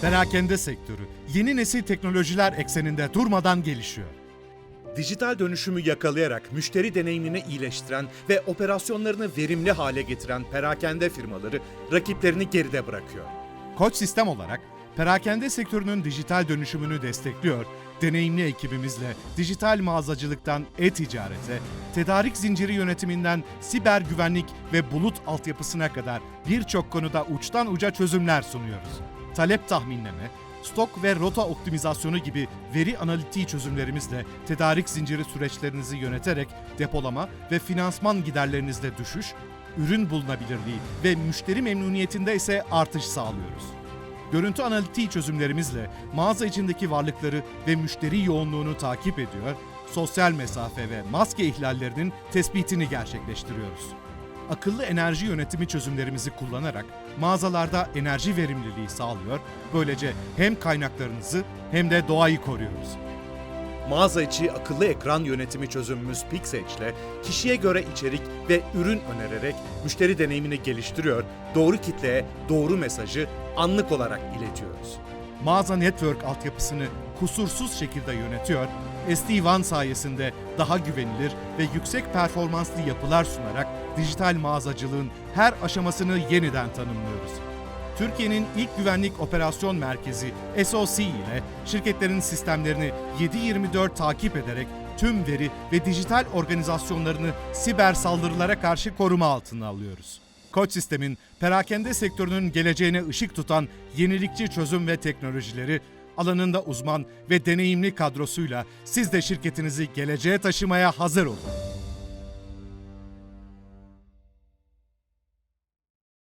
Perakende sektörü yeni nesil teknolojiler ekseninde durmadan gelişiyor. Dijital dönüşümü yakalayarak müşteri deneyimini iyileştiren ve operasyonlarını verimli hale getiren perakende firmaları rakiplerini geride bırakıyor. Koç sistem olarak perakende sektörünün dijital dönüşümünü destekliyor, deneyimli ekibimizle dijital mağazacılıktan e-ticarete, tedarik zinciri yönetiminden siber güvenlik ve bulut altyapısına kadar birçok konuda uçtan uca çözümler sunuyoruz. Talep tahminleme, stok ve rota optimizasyonu gibi veri analitiği çözümlerimizle tedarik zinciri süreçlerinizi yöneterek depolama ve finansman giderlerinizde düşüş, ürün bulunabilirliği ve müşteri memnuniyetinde ise artış sağlıyoruz. Görüntü analitiği çözümlerimizle mağaza içindeki varlıkları ve müşteri yoğunluğunu takip ediyor, sosyal mesafe ve maske ihlallerinin tespitini gerçekleştiriyoruz. Akıllı enerji yönetimi çözümlerimizi kullanarak mağazalarda enerji verimliliği sağlıyor, böylece hem kaynaklarınızı hem de doğayı koruyoruz. Mağaza içi akıllı ekran yönetimi çözümümüz Pixedge ile kişiye göre içerik ve ürün önererek müşteri deneyimini geliştiriyor, doğru kitleye doğru mesajı anlık olarak iletiyoruz. Mağaza network altyapısını kusursuz şekilde yönetiyor, SD-WAN sayesinde daha güvenilir ve yüksek performanslı yapılar sunarak dijital mağazacılığın her aşamasını yeniden tanımlıyoruz. Türkiye'nin ilk güvenlik operasyon merkezi SOC ile şirketlerin sistemlerini 7/24 takip ederek tüm veri ve dijital organizasyonlarını siber saldırılara karşı koruma altına alıyoruz. Koç Sistem'in perakende sektörünün geleceğine ışık tutan yenilikçi çözüm ve teknolojileri alanında uzman ve deneyimli kadrosuyla siz de şirketinizi geleceğe taşımaya hazır olun.